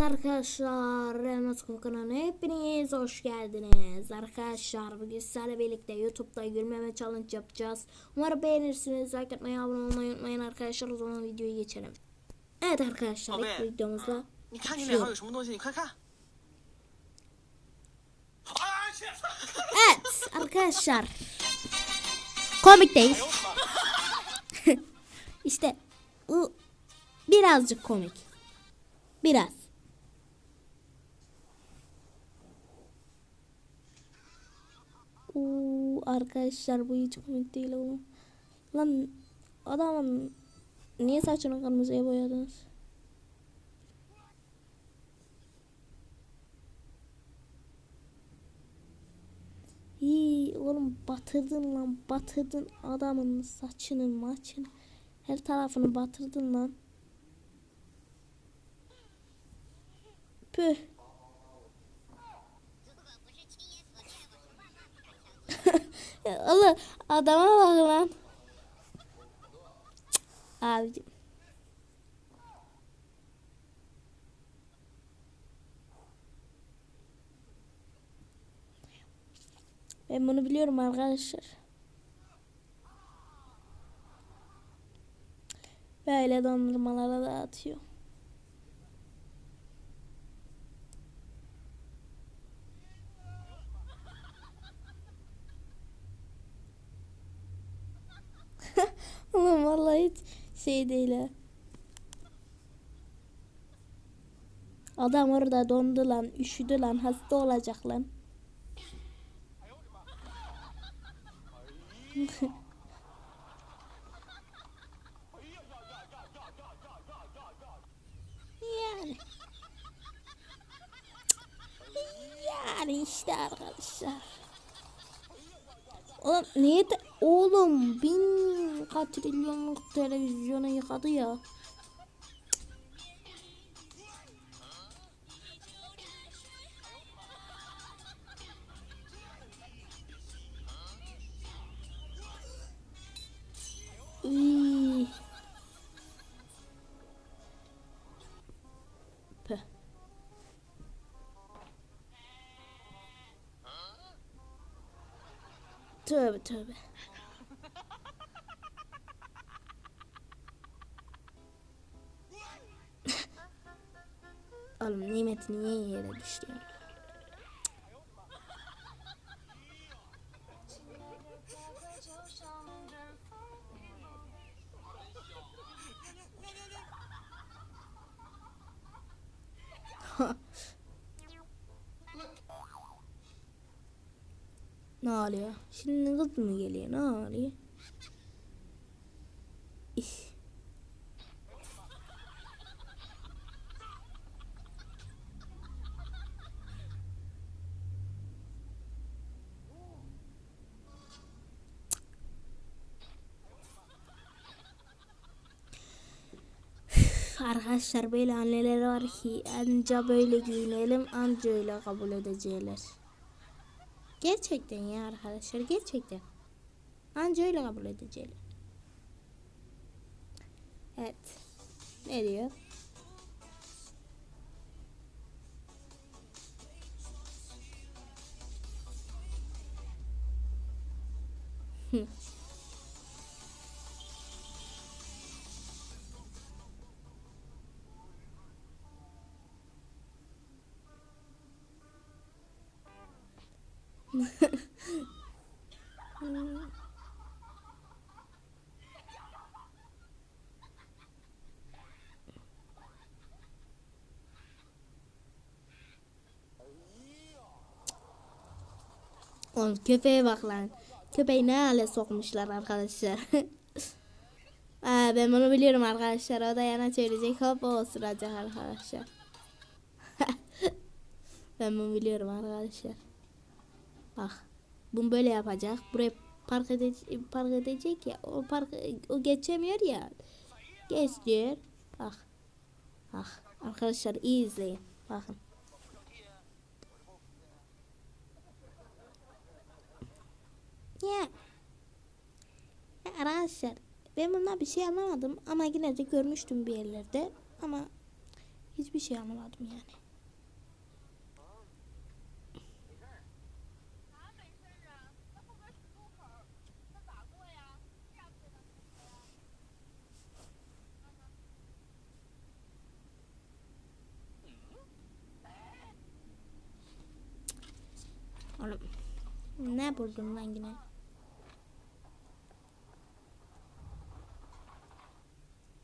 Evet arkadaşlar Remez Kokan'ın hepiniz hoş geldiniz. Arkadaşlar bugün sizlerle birlikte YouTube'da gülmeme challenge yapacağız. Umarım beğenirsiniz. Like atmayı, abone olmayı unutmayın arkadaşlar. O zaman videoya geçelim. Evet arkadaşlar ilk videomuzla Evet arkadaşlar komikteyiz. işte bu birazcık komik. Biraz. Oo, arkadaşlar bu hiç komik değil oğlum. Lan adamın niye saçını kırmızıya boyadınız? İyi oğlum batırdın lan batırdın adamın saçını maçını her tarafını batırdın lan. Püh. Ya oğlum adama bak lan. Cık. Ben bunu biliyorum arkadaşlar. Böyle dondurmalara da hiç şey. Adam orada dondu lan, üşüdü lan, hasta olacak lan. Yani. Yani işte arkadaşlar. Oğlum niye de oğlum bin katrilyonluk televizyonu yıkadı ya. Tövbe tövbe. Oğlum nimet niye yere düştü Ne oluyor? Şimdi kız mı geliyor? Ne? İş. Arkadaşlar böyle anneler var ki anca böyle giyinelim anca öyle kabul edecekler. Gerçekten ya arkadaşlar gerçekten. Anca öyle kabul edecekler. Evet. Ne diyor? Hı. Oğlum köpeğe bak lan. Köpeği ne hale sokmuşlar arkadaşlar. Aa, ben bunu biliyorum arkadaşlar. O da yana çevirecek. Hop o osuracak arkadaşlar. ben bunu biliyorum arkadaşlar. Bak. Bunu böyle yapacak. Buraya park edecek, park edecek ya. O park o geçemiyor ya. Geç diyor. Bak. Bak. Arkadaşlar iyi izleyin. Bakın. Ya. ya arkadaşlar ben bundan bir şey anlamadım ama yine de görmüştüm bir yerlerde ama hiçbir şey anlamadım yani. Oğlum ne buldun lan yine?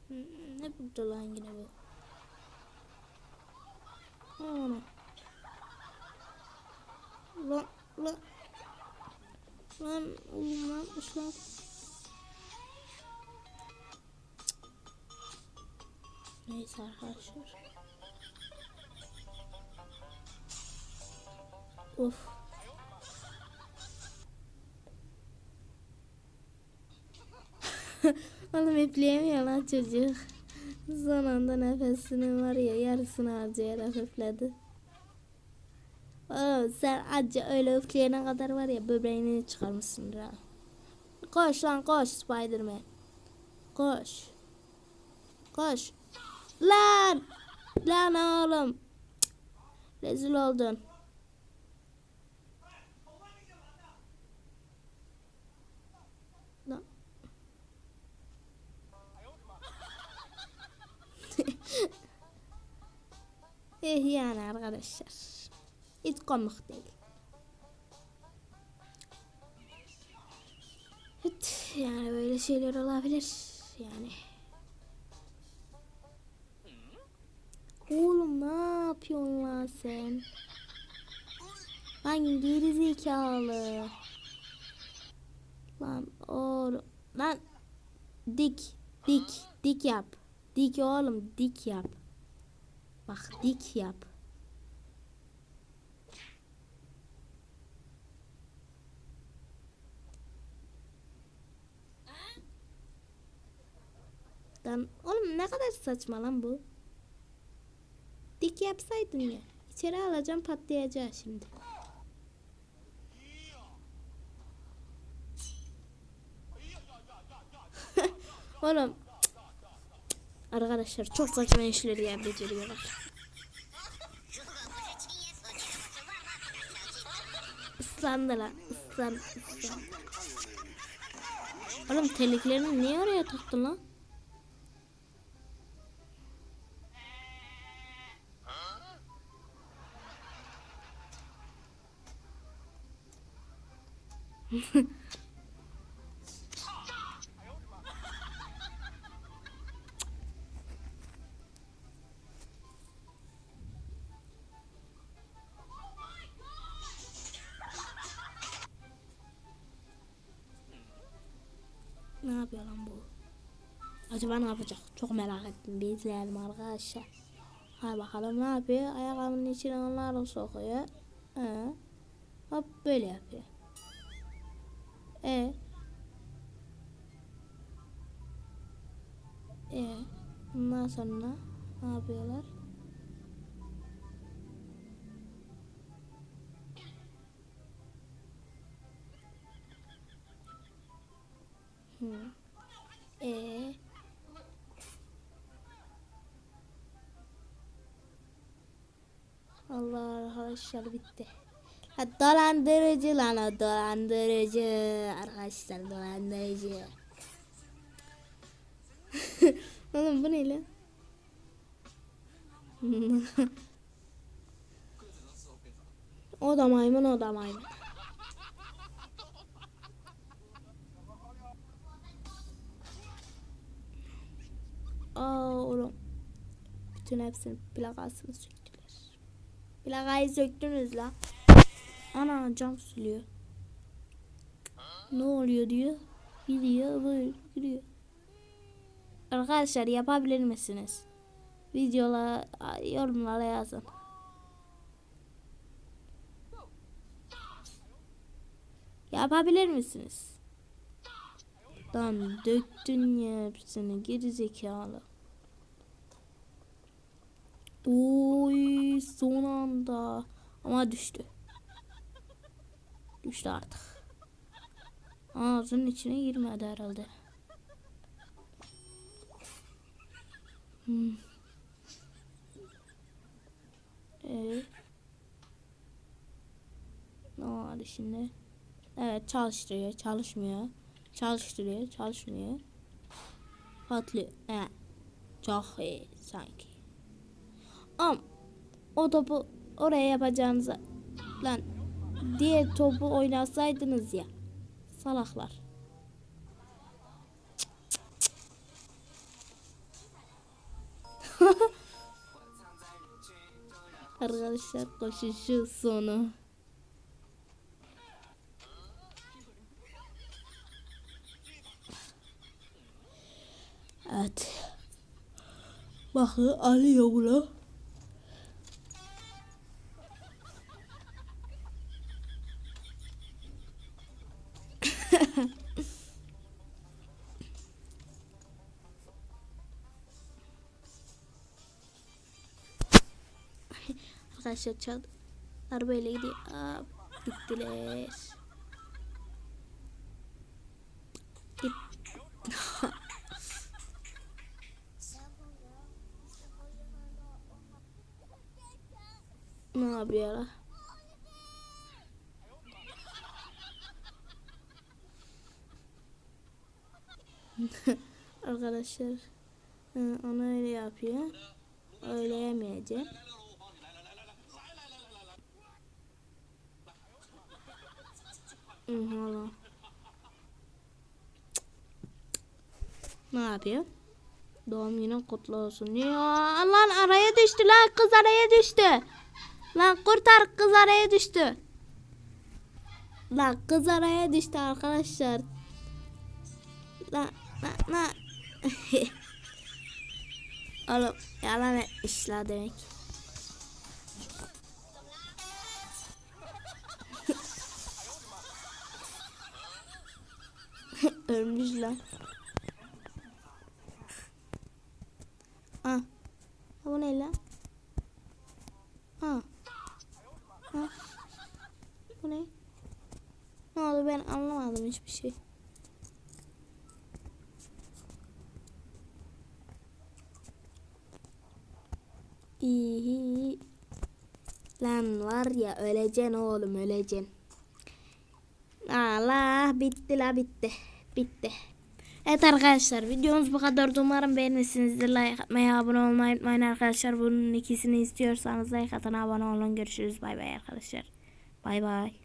Hmm, Ne buldu lan yine bu? Ana. Lan lan. Lan oğlum lan? Neyse arkadaşlar. Of. Oğlum epleyemiyor lan çocuk. Son anda nefesini var ya yarısını harcayarak üfledi. Oo, sen acı öyle üfleyene kadar var ya böbreğini çıkarmışsındır ha. Koş lan koş Spiderman. Koş. Koş. Lan. Lan oğlum. Rezil oldun. Lan. Eh yani arkadaşlar. Hiç komik değil. Hiç yani böyle şeyler olabilir. Yani. Oğlum ne yapıyorsun lan sen? Lan geri zekalı. Lan oğlum. Lan dik dik dik yap. Dik oğlum dik yap. Bak dik yap. Lan oğlum ne kadar saçma lan bu. Dik yapsaydın ya. İçeri alacağım patlayacak şimdi. oğlum. Arkadaşlar çok saçma işleri yer beceriyorlar. Islandı lan. Islan, ıslan. Oğlum terliklerini niye oraya taktın lan? yapıyor lan bu? Acaba ne yapacak? Çok merak ettim. Bir izleyelim arkadaşlar. Hadi bakalım ne yapıyor? Ayakkabının içine onları sokuyor. Ee, hop böyle yapıyor. E. E. Ondan sonra ne yapıyorlar? Arkadaşlar bitti. Ha, dolandırıcı lan o dolandırıcı. Arkadaşlar dolandırıcı. Oğlum bu ne lan? o da maymun o da maymun. Aa oğlum. Bütün hepsinin plakasını söktüler. Plakayı söktünüz la. Ana cam siliyor. Ne oluyor diyor. Gidiyor böyle gidiyor. Arkadaşlar yapabilir misiniz? Videola yorumlara yazın. Yapabilir misiniz? Lan döktün ya hepsini geri zekalı. Oy son anda. Ama düştü. Düştü artık. Ağzının içine girmedi herhalde. Hmm. Evet. Ne var şimdi? Evet çalıştırıyor, çalışmıyor. Çalıştırıyor, çalışmıyor. Patlıyor. Evet. Çok iyi sanki. Ama o topu oraya yapacağınıza lan diğer topu oynasaydınız ya. Salaklar. Arkadaşlar koşuşu sonu. Evet. Bakın alıyor bunu. Arkadaşlar çal arabayla gidiyor. Gittiler. Git. ne yapıyor? Arkadaşlar e, onu öyle yapıyor. Öyle yemeyeceğim. Valla. Ne yapıyor? Doğum günün kutlu olsun. Ya lan araya düştü lan kız araya düştü. Lan kurtar kız araya düştü. Lan kız araya düştü arkadaşlar. Lan lan lan. Oğlum yalan etmişler demek. Ölmüş lan. Ah. Bu ne lan? Ah. Ah. Bu ne? Ne oldu ben anlamadım hiçbir şey. İyi. Lan var ya öleceksin oğlum öleceksin. Allah bitti la bitti. Bitti. Evet arkadaşlar videomuz bu kadar. Umarım beğenmişsinizdir. Like atmayı, abone olmayı unutmayın arkadaşlar. Bunun ikisini istiyorsanız like atın, abone olun. Görüşürüz. Bay bay arkadaşlar. Bay bay.